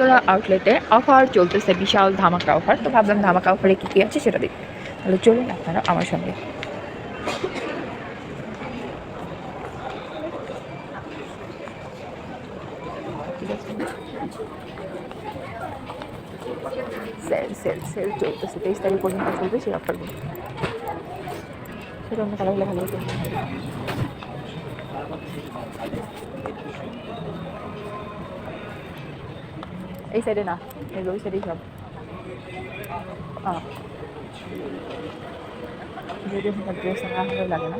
উত্তরা আউটলেটে অফার চলতেছে বিশাল ধামাকা অফার তো ভাবলাম ধামাকা অফারে কী কী আছে সেটা দেখি। তাহলে চলুন আপনারা আমার সঙ্গে। সেল সেল সেল চলতেছে। তেইশ তারিখ পর্যন্ত চলবে সেই অফারগুলো সেটা অন্য কালারগুলো ভালো হতো। এই সাইডে না এই ওই সাইডেই সব যদি ড্রেস না ভালো লাগে না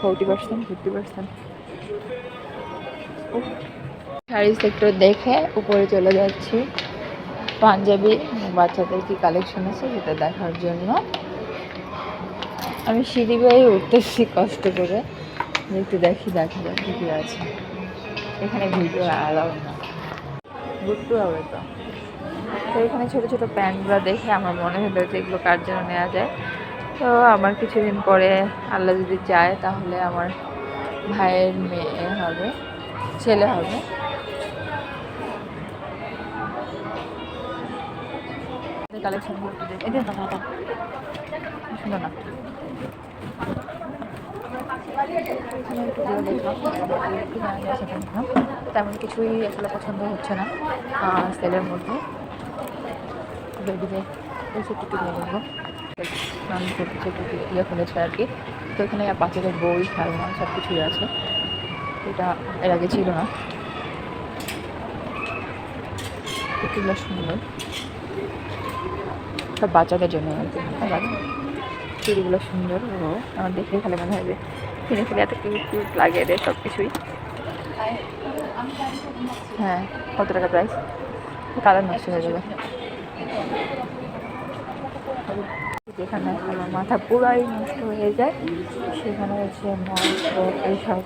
forty percent fifty percent sari sector দেখে উপরে চলে যাচ্ছি। পাঞ্জাবি বাচ্চাদের কি কালেকশন আছে সেটা দেখার জন্য। আমি সিঁড়ি বেয়ে উঠতেছি কষ্ট করে। একটু দেখি, দেখা যাক কী আছে। এখানে ভিডিও অ্যালাউ না ঘুরতে হবে তো। তো এখানে ছোটো ছোটো প্যান্টগুলো দেখে আমার মনে হলো যে এগুলো কার জন্য নেওয়া যায়। তো আমার কিছুদিন পরে আল্লাহ যদি চায় তাহলে আমার ভাইয়ের মেয়ে হবে, ছেলে হবে। কালেকশন শুনো না এখানে একটু দিয়ে দেখলাম কি নেওয়া যায় সেটা দেখলাম তেমন কিছুই আসলে পছন্দ হচ্ছে না সেলের মধ্যে। বেবিদের এই ছোট্ট টুকরো নেব ফেলেছে আর কি। তো এখানে বাচ্চাদের বই, খেলনা সব কিছুই আছে। এটা এর আগে ছিল না। সুন্দর। সব বাচ্চাদের জন্য আর কি। চুড়িগুলো সুন্দর, ও, আমার দেখে খালি মনে হয় যে কিনে ফেলে এত কিউট লাগে এদের সব কিছুই হ্যাঁ কত টাকা প্রাইস কালার নষ্ট হয়ে যাবে। যেখানে আমার মাথা পুরাই নষ্ট হয়ে যায়, সেখানে হচ্ছে মল এইসব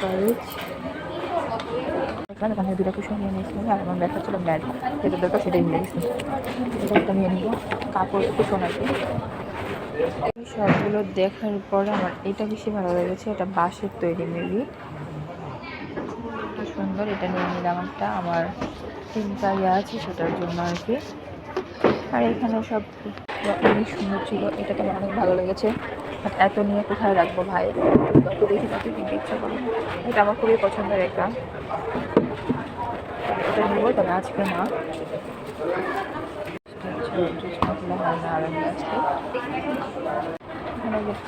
কারেজ এখানে ওখানে দুটা নিয়ে নিয়েছিলাম, আর আমার দেখা ছিল ম্যাট যেটা দরকার সেটাই নিয়ে গেছি এটা একটা নিয়ে নিব। কাপড় কি। এই সবগুলো দেখার পরে আমার এটা বেশি ভালো লেগেছে, এটা বাঁশের তৈরি মেবি সুন্দর এটা নিয়ে নিলাম একটা। আমার চিন্তা ইয়ে আছে সেটার জন্য আর কি। আর এখানে সব অনেক সুন্দর ছিল, এটা তো আমার অনেক ভালো লেগেছে। এত নিয়ে কোথায় রাখব ভাই? দেখি কিনতে ইচ্ছা করে। এটা আমার খুবই পছন্দের একটা। এটা নিবো, তবে আজকে না।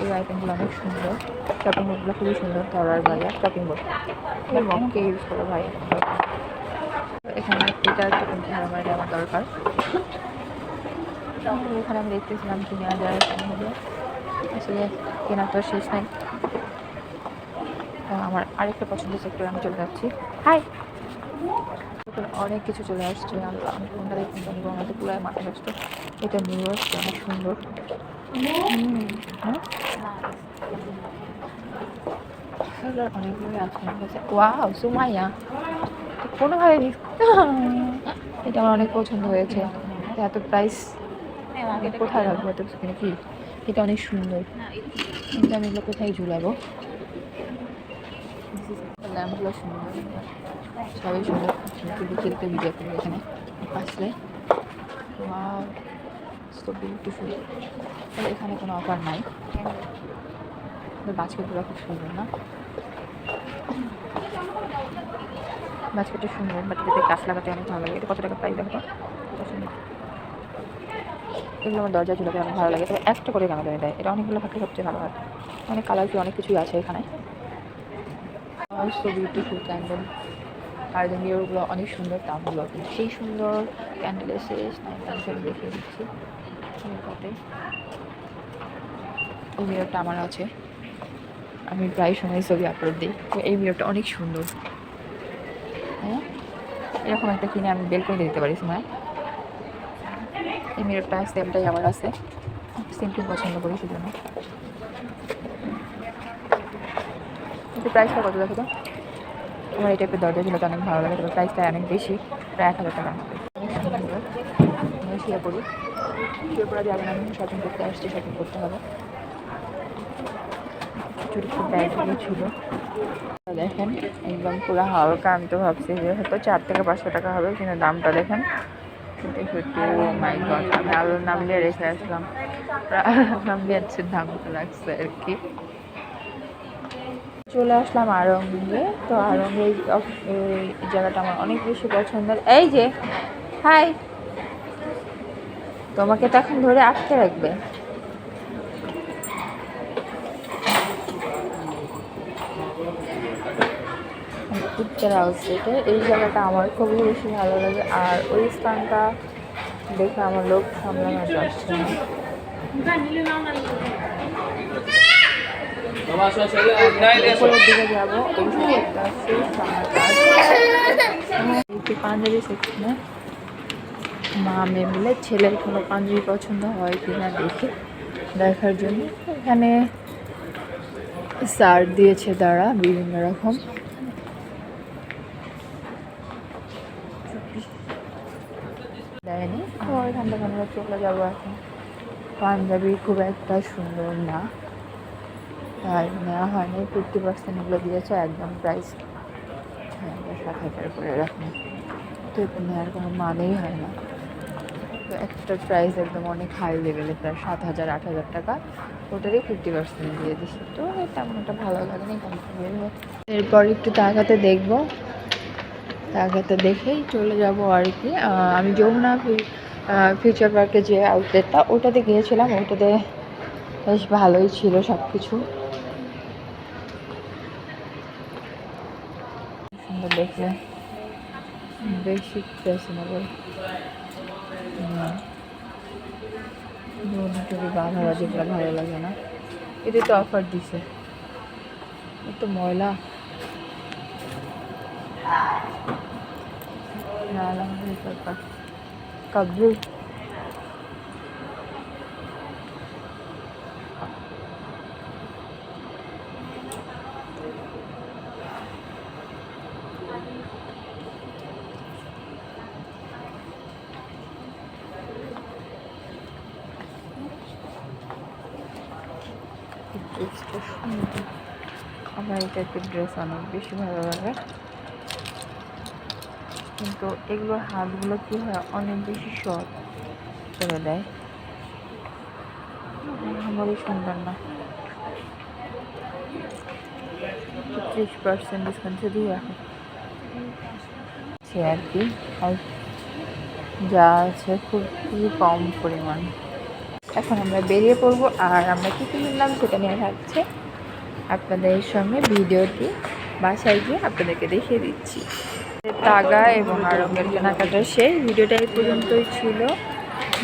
এই আইটেমগুলো অনেক সুন্দর। শপিং বোর্ডগুলো খুবই সুন্দর ধরার ভাইয়া শপিং বোর্ড মমকে ইউজ করো ভাই? এখানে এটা আমার আমার দরকার। এখানে আমি দেখতেছিলাম কি নেওয়া যায় আসলে কেনার তো শেষ নাই। আমার আরেকটা পছন্দের সেক্টরে আমি চলে যাচ্ছি। হাই অনেক কিছু চলে আসছে। আমি আমি কোনটা দেখুন জানি আমার পুরো মাথা নষ্ট এটা নিউ আসছে অনেক সুন্দর। হ্যাঁ? কালার অনেকগুলোই আছে আমার কাছে ওয়াও, সুমাইয়া। কোনোভাবে এটা আমার অনেক পছন্দ হয়েছে। এত প্রাইস কোথায় রাখব? এত কি? এটা অনেক সুন্দর। কিন্তু আমি এগুলো কোথায় ঝুলাবো? ল্যাম্পগুলো সুন্দর। সবই সুন্দর। কিন্তু খেলতে ভিডিও করি এখানে। আসলে। এখানে কোনো অফার নাই। বাস্কেটগুলো খুব সুন্দর, না? বাস্কেটটা সুন্দর বাট এটাতে গাছ লাগাতে অনেক ভালো লাগে। এটা কত টাকা প্রাইস দেখো? এগুলো আমার দরজা ঝুলাতে অনেক ভালো লাগে। তবে একটা করে কেন দেয়? এটা অনেকগুলো থাকলে সবচেয়ে ভালো হয়। অনেক কালারফুল অনেক কিছুই আছে এখানে। সো বিউটিফুল ক্যান্ডেল আর মিররগুলো অনেক সুন্দর দামগুলো কিন্তু সেই সুন্দর ক্যান্ডেলের শেষ আমি দেখিয়ে দিচ্ছি। এই মিররটা আমার আছে। আমি প্রায় সময় ছবি আপলোড দিই। তো এই মিররটা অনেক সুন্দর। হ্যাঁ? এরকম একটা কিনে আমি বেল করে দিতে পারি সময় এই মিররটা সেমটাই আমার আছে। সিম্পল পছন্দ করি, সেজন্য। কিন্তু প্রাইসটা কত দেখো তো? আমার এই টাইপের দরজা ছিল অনেক ভালো লাগে, তবে প্রাইসটা অনেক বেশি, প্রায় এক হাজার টাকা অনেক সুন্দর আমি শুয়ে পড়ি শুয়ে পড়া যাবে না আমি শপিং করতে আসছি শপিং করতে হবে। চুরি খুব ব্যাগগুলো ছিল। দেখেন, একদম পুরো হালকা, আমি তো ভাবছি যে হয়তো চার থেকে পাঁচশো টাকা হবে, কিন্তু দামটা দেখেন। গড আমি আলুর নাম দিয়ে রেখে আসলাম। নাম দিয়ে দামটা লাগছে আর কি। চলে আসলাম আরঙ্গে। তো আরঙ্গে জায়গাটা আমার অনেক বেশি পছন্দের। এই যে, হাই। তোমাকে তো এখন ধরে আটকে রাখবে। এই জায়গাটা আমার খুবই বেশি ভালো লাগে। আর ওই স্থানটা দেখে আমার লোক সামলানো যাচ্ছে না। পাঞ্জাবি মা মেয়ে মিলে ছেলের কোনো পাঞ্জাবি পছন্দ হয় কি না দেখে দেখার জন্য এখানে সার দিয়েছে তারা বিভিন্ন রকম। দেয়নি। তো এখান থেকে আমরা চলে যাব এখন। পাঞ্জাবি খুব একটা সুন্দর না। তাই নেওয়া হয়নি। ফিফটি পার্সেন্ট এগুলো দিয়েছে, একদম প্রাইস হাজার সাত হাজার করে এরকম তো এটা নেওয়ার কোনো মানেই হয় না। তো একটা প্রাইস একদম অনেক হাই লেভেলে প্রায় সাত হাজার, আট হাজার টাকা। ওটারই ফিফটি পার্সেন্ট দিয়ে দিচ্ছে। তো তেমন একটা ভালো লাগেনি হয়ে। এরপর একটু তাকাতে দেখব। তাকাতে দেখেই চলে যাব আর কি। আমি যমুনা ফিউচার পার্কে যে আউটলেটটা ওটাতে গিয়েছিলাম। ওটাতে বেশ ভালোই ছিল সব কিছু সুন্দর দেখলে বেশি ফ্যাশনেবল টুরি বাঁধা যেগুলো ভালো লাগে না এতে তো অফার দিছে একটু ময়লা না না কাবু আমার এই টাইপের ড্রেস অনেক বেশি ভালো লাগে। কিন্তু এগুলোর হাতগুলো কী হয়, অনেক বেশি শর্ট করে দেয়। আমারই সুন্দর না। ত্রিশ পার্সেন্ট ডিসকাউন্ট রাখো সে আর কি। যা আছে খুব, খুবই কম পরিমাণ। এখন আমরা বেরিয়ে পড়ব, আর আমরা কী কী কিনলাম সেটা নিয়ে থাকছে আপনাদের সঙ্গে ভিডিওটি বাসায় গিয়ে আপনাদেরকে দেখিয়ে দিচ্ছি। তাগা এবং আরঙ্গের কেনাকাটা সেই ভিডিওটা এই পর্যন্তই ছিল।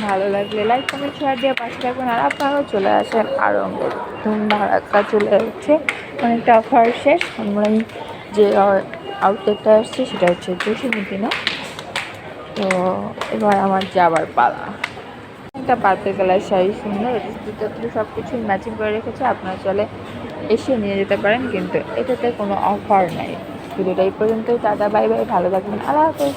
ভালো লাগলে লাইক, কমেন্ট, শেয়ার দিয়ে পাশে থাকবেন। আর আপনারাও চলে আসেন আরঙ্গের ধুম ধারাক্কা চলে যাচ্ছে অনেকটা অফার শেষ। আমরা যে আউটলেটটা আসছে সেটা হচ্ছে জসীমুদ্দিনে তো এবার আমার যাবার পালা। একটা পার্পেল কালার শাড়ি সুন্দর দুটো সব কিছুই ম্যাচিং করে রেখেছে, আপনারা চলে এসে নিয়ে যেতে পারেন, কিন্তু এটাতে কোনো অফার নাই। ভিডিওটা এই পর্যন্তই দাদা বাই বাই ভালো থাকবেন, আল্লাহ হাফেজ।